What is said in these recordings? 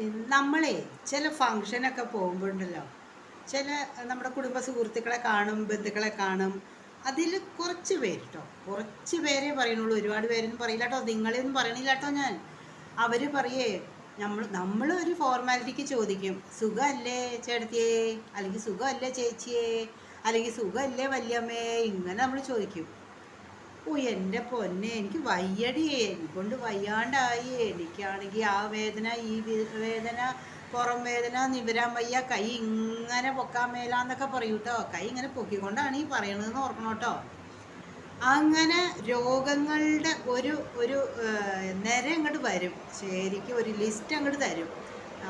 നമ്മളെ ചില ഫങ്ഷനൊക്കെ പോകുമ്പോഴുണ്ടല്ലോ ചില നമ്മുടെ കുടുംബ സുഹൃത്തുക്കളെ കാണും ബന്ധുക്കളെ കാണും അതിൽ കുറച്ച് പേര് കേട്ടോ കുറച്ച് പേരെ പറയുന്നുള്ളൂ. ഒരുപാട് പേരൊന്നും പറയില്ല കേട്ടോ നിങ്ങളെയൊന്നും പറയണില്ല കേട്ടോ ഞാൻ. അവർ പറയേ നമ്മൾ നമ്മൾ ഒരു ഫോർമാലിറ്റിക്ക് ചോദിക്കും. സുഖമല്ലേ ചേട്ടത്തിയേ? അല്ലെങ്കിൽ സുഖമല്ലേ ചേച്ചിയേ? അല്ലെങ്കിൽ സുഖമല്ലേ വല്യമ്മേ? ഇങ്ങനെ നമ്മൾ ചോദിക്കും. ഓ എന്റെ പൊന്നെ എനിക്ക് വയ്യടിയേ എനിക്കൊണ്ട് വയ്യാണ്ടായി. എനിക്കാണെങ്കിൽ ആ വേദന ഈ വേദന പുറം വേദന നിവരാൻ വയ്യ. കൈ ഇങ്ങനെ പൊക്കാൻ മേലാന്നൊക്കെ പറയൂ കേട്ടോ കൈ ഇങ്ങനെ പൊക്കിക്കൊണ്ടാണ് ഈ പറയണതെന്ന് ഓർക്കണം കേട്ടോ അങ്ങനെ രോഗങ്ങളുടെ ഒരു ഒരു നിര അങ്ങോട്ട് വരും. ശരിക്കും ഒരു ലിസ്റ്റ് അങ്ങോട്ട് തരും.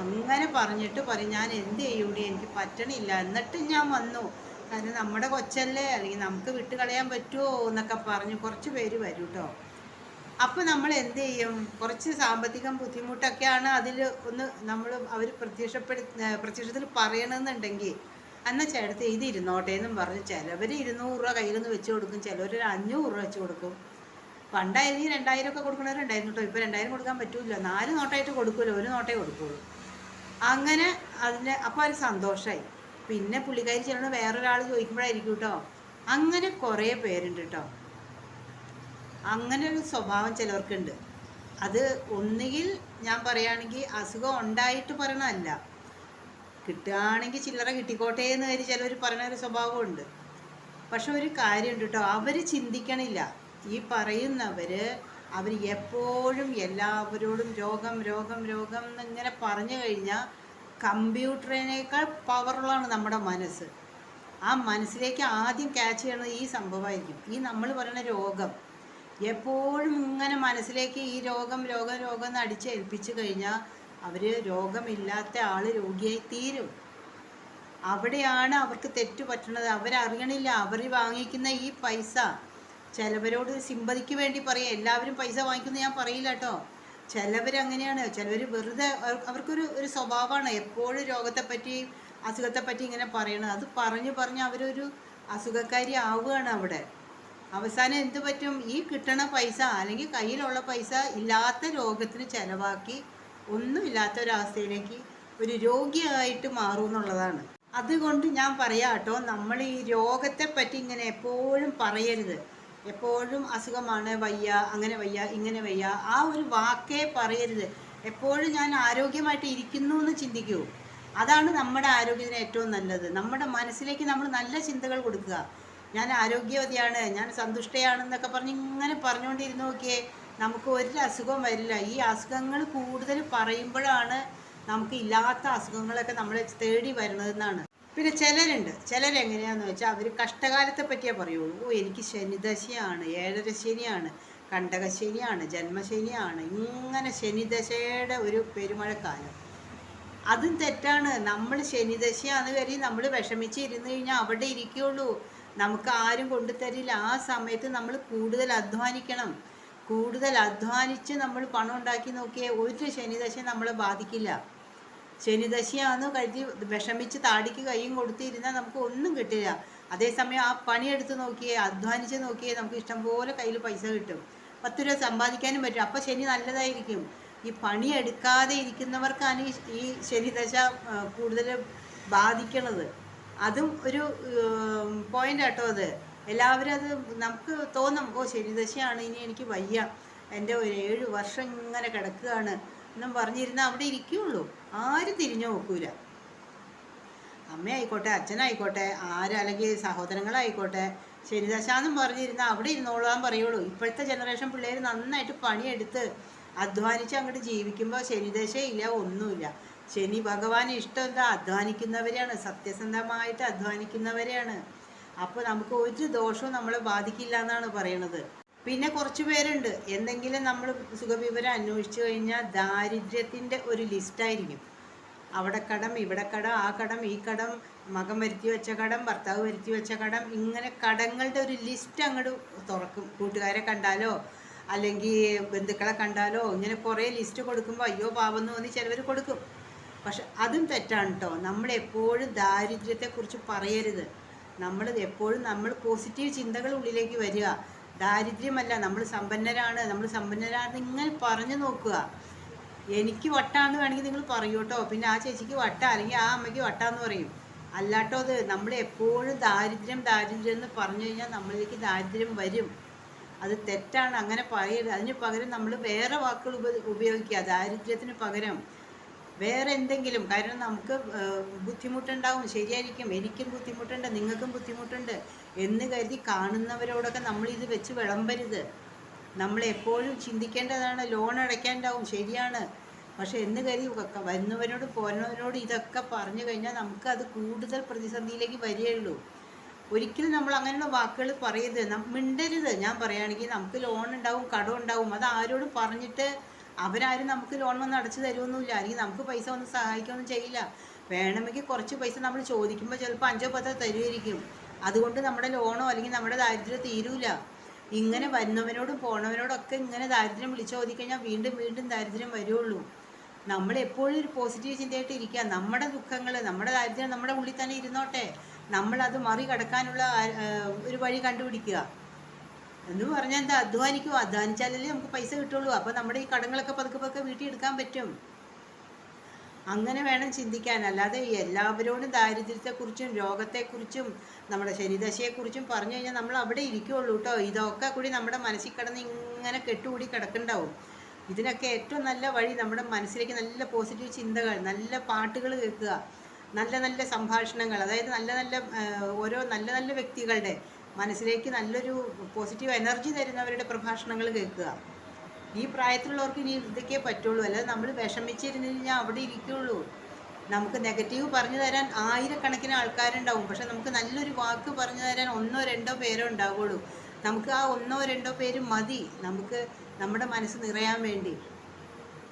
അങ്ങനെ പറഞ്ഞിട്ട് പറയും ഞാൻ എന്ത് ചെയ്യൂടി? എനിക്ക് പറ്റണില്ല. എന്നിട്ട് ഞാൻ വന്നു. കാരണം നമ്മുടെ കൊച്ചല്ലേ? അല്ലെങ്കിൽ നമുക്ക് വിട്ട് കളയാൻ പറ്റുമോ എന്നൊക്കെ പറഞ്ഞ് കുറച്ച് പേര് വരും കേട്ടോ അപ്പോൾ നമ്മൾ എന്ത് ചെയ്യും? കുറച്ച് സാമ്പത്തികം ബുദ്ധിമുട്ടൊക്കെയാണ് അതിൽ ഒന്ന് നമ്മൾ അവർ പ്രത്യക്ഷപ്പെടു പ്രത്യക്ഷത്തിൽ പറയണമെന്നുണ്ടെങ്കിൽ എന്നാൽ ചേട്ടത്തി ഇത് ഇരുന്നോട്ടെ എന്നും പറഞ്ഞ്. ചിലവർ ഇരുന്നൂറ് രൂപ കയ്യിൽ നിന്ന് വെച്ച് കൊടുക്കും ചിലവർ ഒരു അഞ്ഞൂറ് രൂപ വെച്ച് കൊടുക്കും. പണ്ടായിരുന്നെങ്കിൽ രണ്ടായിരം ഒക്കെ കൊടുക്കണവരുണ്ടായിരുന്നു കേട്ടോ ഇപ്പോൾ രണ്ടായിരം കൊടുക്കാൻ പറ്റൂല. നാല് നോട്ടായിട്ട് കൊടുക്കൂല ഒരു നോട്ടേ കൊടുക്കുള്ളൂ. അങ്ങനെ അതിന് അപ്പോൾ ഒരു സന്തോഷമായി പിന്നെ പുള്ളിക്കാരി ചെല്ലണം വേറൊരാൾ ചോദിക്കുമ്പോഴായിരിക്കും കേട്ടോ അങ്ങനെ കുറേ പേരുണ്ട് കേട്ടോ അങ്ങനെ ഒരു സ്വഭാവം ചിലർക്കുണ്ട് അത് ഒന്നുകിൽ ഞാൻ പറയുകയാണെങ്കിൽ അസുഖം ഉണ്ടായിട്ട് പറയണമല്ല കിട്ടുകയാണെങ്കിൽ ചില്ലറ കിട്ടിക്കോട്ടെ എന്ന് കരുതി ചിലവർ പറയുന്ന ഒരു സ്വഭാവമുണ്ട്. പക്ഷെ ഒരു കാര്യമുണ്ട് കേട്ടോ അവർ ചിന്തിക്കണില്ല. ഈ പറയുന്നവർ അവർ എപ്പോഴും എല്ലാവരോടും രോഗം രോഗം രോഗം എന്നിങ്ങനെ പറഞ്ഞു കഴിഞ്ഞാൽ കമ്പ്യൂട്ടറിനേക്കാൾ പവറുള്ളതാണ് നമ്മുടെ മനസ്സ്. ആ മനസ്സിലേക്ക് ആദ്യം ക്യാച്ച് ചെയ്യണത് ഈ സംഭവമായിരിക്കും. ഈ നമ്മൾ പറയുന്ന രോഗം. എപ്പോഴും ഇങ്ങനെ മനസ്സിലേക്ക് ഈ രോഗം രോഗം രോഗം എന്ന് അടിച്ചേൽപ്പിച്ചു കഴിഞ്ഞാൽ അവർ രോഗമില്ലാത്ത ആൾ രോഗിയായി തീരും അവിടെയാണ് അവർക്ക് തെറ്റ് പറ്റണത് അവരറിയണില്ല. അവർ വാങ്ങിക്കുന്ന ഈ പൈസ. ചിലവരോട് സിമ്പതിക്ക് വേണ്ടി പറയാം. എല്ലാവരും പൈസ വാങ്ങിക്കുന്നു ഞാൻ പറയില്ല കേട്ടോ. ചിലവർ അങ്ങനെയാണ് ചിലവർ വെറുതെ അവർക്കൊരു ഒരു സ്വഭാവമാണ് എപ്പോഴും രോഗത്തെപ്പറ്റി അസുഖത്തെപ്പറ്റി ഇങ്ങനെ പറയണത്. അത് പറഞ്ഞു പറഞ്ഞ് അവരൊരു അസുഖക്കാരി ആവുകയാണ് അവിടെ. അവസാനം എന്ത് പറ്റും? ഈ കിട്ടണ പൈസ അല്ലെങ്കിൽ കയ്യിലുള്ള പൈസ ഇല്ലാത്ത രോഗത്തിന് ചിലവാക്കി ഒന്നുമില്ലാത്ത ഒരവസ്ഥയിലേക്ക് ഒരു രോഗിയായിട്ട് മാറും എന്നുള്ളതാണ്. അതുകൊണ്ട് ഞാൻ പറയാം കേട്ടോ നമ്മൾ ഈ രോഗത്തെ പറ്റി ഇങ്ങനെ എപ്പോഴും പറയരുത്. എപ്പോഴും അസുഖമാണ് വയ്യ അങ്ങനെ വയ്യ ഇങ്ങനെ വയ്യ. ആ ഒരു വാക്കേ പറയരുത്. എപ്പോഴും ഞാൻ ആരോഗ്യമായിട്ട് ഇരിക്കുന്നു എന്ന് ചിന്തിക്കൂ. അതാണ് നമ്മുടെ ആരോഗ്യത്തിന് ഏറ്റവും നല്ലത്. നമ്മുടെ മനസ്സിലേക്ക് നമ്മൾ നല്ല ചിന്തകൾ കൊടുക്കുക. ഞാൻ ആരോഗ്യവതിയാണ് ഞാൻ സന്തുഷ്ടയാണെന്നൊക്കെ പറഞ്ഞ് ഇങ്ങനെ പറഞ്ഞുകൊണ്ടിരുന്നു നോക്കിയേ നമുക്ക് ഒരു അസുഖം വരില്ല. ഈ അസുഖങ്ങൾ കൂടുതൽ പറയുമ്പോഴാണ് നമുക്ക് ഇല്ലാത്ത അസുഖങ്ങളൊക്കെ നമ്മളെ തേടി വരുന്നതെന്നാണ് പിന്നെ ചിലരുണ്ട്. ചിലരെങ്ങനെയാണെന്ന് വെച്ചാൽ അവർ കഷ്ടകാലത്തെ പറ്റിയേ പറയുള്ളൂ. ഓ എനിക്ക് ശനിദശയാണ് ഏഴര ശനിയാണ് കണ്ടകശനിയാണ് ജന്മശനിയാണ്. ഇങ്ങനെ ശനിദശയുടെ ഒരു പെരുമഴക്കാലം. അതും തെറ്റാണ്. നമ്മൾ ശനിദശയാന്ന് കരുതി നമ്മൾ വിഷമിച്ച് ഇരുന്ന് കഴിഞ്ഞാൽ അവിടെ ഇരിക്കുകയുള്ളൂ നമുക്ക് ആരും കൊണ്ടുതരില്ല ആ സമയത്ത് നമ്മൾ കൂടുതൽ അധ്വാനിക്കണം. കൂടുതൽ അധ്വാനിച്ച് നമ്മൾ പണം ഉണ്ടാക്കി നോക്കിയാൽ ഒരു ശനിദശ നമ്മളെ ബാധിക്കില്ല. ശനിദശയാന്ന് കരുതി വിഷമിച്ച് താടിക്ക് കൈയും കൊടുത്തിരുന്നാൽ നമുക്ക് ഒന്നും കിട്ടില്ല. അതേസമയം ആ പണിയെടുത്ത് നോക്കിയേ അധ്വാനിച്ച് നോക്കിയേ നമുക്ക് ഇഷ്ടംപോലെ കയ്യിൽ പൈസ കിട്ടും. പത്ത് രൂപ സമ്പാദിക്കാനും പറ്റും. അപ്പോൾ ശനി നല്ലതായിരിക്കും. ഈ പണിയെടുക്കാതെ ഇരിക്കുന്നവർക്കാണ് ഈ ശനിദശ കൂടുതൽ ബാധിക്കണത്. അതും ഒരു പോയിന്റ് ആട്ടോ അത്. എല്ലാവരും അത് നമുക്ക് തോന്നും ഓ ശനിദശയാണ് ഇനി എനിക്ക് വയ്യ. എന്റെ ഒരു ഏഴ് വർഷം ഇങ്ങനെ കിടക്കുകയാണ്. എന്നും പറഞ്ഞിരുന്ന അവിടെ ഇരിക്കുകയുള്ളൂ ആരും തിരിഞ്ഞു നോക്കൂല. അമ്മയായിക്കോട്ടെ അച്ഛനായിക്കോട്ടെ ആരല്ലെങ്കിൽ സഹോദരങ്ങളായിക്കോട്ടെ ശരിദശാന്നും പറഞ്ഞിരുന്ന അവിടെ ഇരുന്നോളാൻ പറയുള്ളൂ. ഇപ്പോഴത്തെ ജനറേഷൻ പിള്ളേർ നന്നായിട്ട് പണിയെടുത്ത് അധ്വാനിച്ച് അങ്ങോട്ട് ജീവിക്കുമ്പോൾ ശനിദശയില്ല ഒന്നുമില്ല. ശനി ഭഗവാന് ഇഷ്ടം എന്താ? അധ്വാനിക്കുന്നവരെയാണ് സത്യസന്ധമായിട്ട് അധ്വാനിക്കുന്നവരെയാണ്. അപ്പോൾ നമുക്ക് ഒരു ദോഷവും നമ്മളെ ബാധിക്കില്ല എന്നാണ് പറയണത്. പിന്നെ കുറച്ച് പേരുണ്ട്. എന്തെങ്കിലും നമ്മൾ സുഖവിവരം അന്വേഷിച്ചു കഴിഞ്ഞാൽ ദാരിദ്ര്യത്തിന്റെ ഒരു ലിസ്റ്റായിരിക്കും അവിടെ കടം ഇവിടെ കടം ആ കടം ഈ കടം മകൻ വരുത്തി വെച്ച കടം ഭർത്താവ് വരുത്തി വെച്ച കടം ഇങ്ങനെ കടങ്ങളുടെ ഒരു ലിസ്റ്റ് അങ്ങോട്ട് തുറക്കും. കൂട്ടുകാരെ കണ്ടാലോ? അല്ലെങ്കിൽ ബന്ധുക്കളെ കണ്ടാലോ? ഇങ്ങനെ കുറേ ലിസ്റ്റ് കൊടുക്കുമ്പോൾ അയ്യോ പാവം തോന്നി ചിലവർ കൊടുക്കും. പക്ഷെ അതും തെറ്റാണ് കേട്ടോ നമ്മൾ എപ്പോഴും ദാരിദ്ര്യത്തെക്കുറിച്ച് പറയരുത്. നമ്മൾ എപ്പോഴും നമ്മൾ പോസിറ്റീവ് ചിന്തകൾ ഉള്ളിലേക്ക് വരിക. ദാരിദ്ര്യമല്ല നമ്മൾ സമ്പന്നരാണ്. നമ്മൾ സമ്പന്നരാണ് നിങ്ങൾ പറഞ്ഞു നോക്കുക. എനിക്ക് വട്ടാന്ന് വേണമെങ്കിൽ നിങ്ങൾ പറയൂ കേട്ടോ. പിന്നെ ആ ചേച്ചിക്ക് വട്ട അല്ലെങ്കിൽ ആ അമ്മയ്ക്ക് വട്ടാന്ന് പറയും. അല്ലാട്ടോ അത്. നമ്മൾ എപ്പോഴും ദാരിദ്ര്യം ദാരിദ്ര്യം എന്ന് പറഞ്ഞു കഴിഞ്ഞാൽ നമ്മളിലേക്ക് ദാരിദ്ര്യം വരും. അത് തെറ്റാണ്. അങ്ങനെ പറയരുത്. അതിന് പകരം നമ്മൾ വേറെ വാക്കുകൾ ഉപ ഉപയോഗിക്കുക. ദാരിദ്ര്യത്തിന് പകരം. വേറെ എന്തെങ്കിലും. കാരണം നമുക്ക് ബുദ്ധിമുട്ടുണ്ടാവും. ശരിയായിരിക്കും. എനിക്കും ബുദ്ധിമുട്ടുണ്ട്. നിങ്ങൾക്കും ബുദ്ധിമുട്ടുണ്ട്. എന്ന് കരുതി കാണുന്നവരോടൊക്കെ നമ്മൾ ഇത് വെച്ച് വിളമ്പരുത്. നമ്മൾ എപ്പോഴും ചിന്തിക്കേണ്ടതാണ് ലോൺ അടയ്ക്കാണ്ടാവും ശരിയാണ്. പക്ഷെ എന്ന് കരുതി വരുന്നവരോട് പോരുന്നവരോട് ഇതൊക്കെ പറഞ്ഞു കഴിഞ്ഞാൽ നമുക്ക് അത് കൂടുതൽ പ്രതിസന്ധിയിലേക്ക് വരികയുള്ളൂ. ഒരിക്കലും നമ്മൾ അങ്ങനെയുള്ള വാക്കുകൾ പറയരുത്. മിണ്ടരുത്. ഞാൻ പറയുകയാണെങ്കിൽ നമുക്ക് ലോൺ ഉണ്ടാവും കടം ഉണ്ടാവും. അത് ആരോടും പറഞ്ഞിട്ട് അവരാരും നമുക്ക് ലോൺ വന്ന് അടച്ചു തരുമൊന്നുമില്ല അല്ലെങ്കിൽ നമുക്ക് പൈസ ഒന്ന് സഹായിക്കുകയൊന്നും ചെയ്യില്ല. വേണമെങ്കിൽ കുറച്ച് പൈസ നമ്മൾ ചോദിക്കുമ്പോൾ ചിലപ്പോൾ അഞ്ചോ പത്തോ തരുമായിരിക്കും. അതുകൊണ്ട് നമ്മുടെ ലോണോ അല്ലെങ്കിൽ നമ്മുടെ ദാരിദ്ര്യം തീരൂല. ഇങ്ങനെ വരുന്നവനോടും ഒക്കെ ഇങ്ങനെ ദാരിദ്ര്യം വിളിച്ചു ചോദിക്കഴിഞ്ഞാൽ വീണ്ടും വീണ്ടും ദാരിദ്ര്യം വരുള്ളൂ. നമ്മൾ എപ്പോഴും ഒരു പോസിറ്റീവ് ചിന്തയായിട്ട് ഇരിക്കുക നമ്മുടെ ദുഃഖങ്ങൾ നമ്മുടെ ദാരിദ്ര്യം നമ്മുടെ ഉള്ളിൽ തന്നെ ഇരുന്നോട്ടെ. നമ്മളത് മറികടക്കാനുള്ള ഒരു വഴി കണ്ടുപിടിക്കുക. എന്ന് പറഞ്ഞാൽ എന്താ? അധ്വാനിക്കുക അധ്വാനിച്ചാലല്ലേ നമുക്ക് പൈസ കിട്ടുള്ളൂ. അപ്പോൾ നമ്മുടെ ഈ കടങ്ങളൊക്കെ പതുക്കെ പതുക്കെ വീട്ടിൽ എടുക്കാൻ പറ്റും. അങ്ങനെ വേണം ചിന്തിക്കാൻ. അല്ലാതെ എല്ലാവരോടും ദാരിദ്ര്യത്തെക്കുറിച്ചും രോഗത്തെക്കുറിച്ചും നമ്മുടെ ശരീരദശയെക്കുറിച്ചും പറഞ്ഞു കഴിഞ്ഞാൽ നമ്മൾ അവിടെ ഇരിക്കുകയുള്ളൂ കേട്ടോ. ഇതൊക്കെ കൂടി നമ്മുടെ മനസ്സിൽ കിടന്ന് ഇങ്ങനെ കെട്ടുകൂടി കിടക്കുന്നുണ്ടാവും ഇതിനൊക്കെ ഏറ്റവും നല്ല വഴി നമ്മുടെ മനസ്സിലേക്ക് നല്ല പോസിറ്റീവ് ചിന്തകൾ നല്ല പാട്ടുകൾ കേൾക്കുക നല്ല നല്ല സംഭാഷണങ്ങൾ അതായത് നല്ല നല്ല ഓരോ നല്ല നല്ല വ്യക്തികളുടെ മനസ്സിലേക്ക് നല്ലൊരു പോസിറ്റീവ് എനർജി തരുന്നവരുടെ പ്രഭാഷണങ്ങൾ കേൾക്കുക. ഈ പ്രായത്തിലുള്ളവർക്ക് ഇനി ഇതൊക്കെ പറ്റുള്ളൂ. അല്ലാതെ നമ്മൾ വിഷമിച്ചിരുന്ന് കഴിഞ്ഞാൽ അവിടെ ഇരിക്കുള്ളൂ. നമുക്ക് നെഗറ്റീവ് പറഞ്ഞു തരാൻ ആയിരക്കണക്കിന് ആൾക്കാരുണ്ടാവും. പക്ഷെ നമുക്ക് നല്ലൊരു വാക്ക് പറഞ്ഞു തരാൻ ഒന്നോ രണ്ടോ പേരോ ഉണ്ടാവുള്ളൂ. നമുക്ക് ആ ഒന്നോ രണ്ടോ പേര് മതി. നമുക്ക് നമ്മുടെ മനസ്സ് നിറയാൻ വേണ്ടി.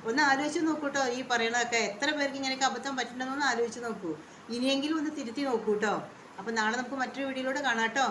ഒന്ന് ആലോചിച്ച് നോക്കൂട്ടോ. ഈ പറയണതൊക്കെ എത്ര പേർക്ക് ഇങ്ങനെയൊക്കെ അബദ്ധം പറ്റുന്നുണ്ടെന്ന് ആലോചിച്ച് നോക്കൂ. ഇനിയെങ്കിലും ഒന്ന് തിരുത്തി നോക്കൂട്ടോ. അപ്പം നാളെ നമുക്ക് മറ്റൊരു വീഡിയോയിലൂടെ കാണാം കേട്ടോ.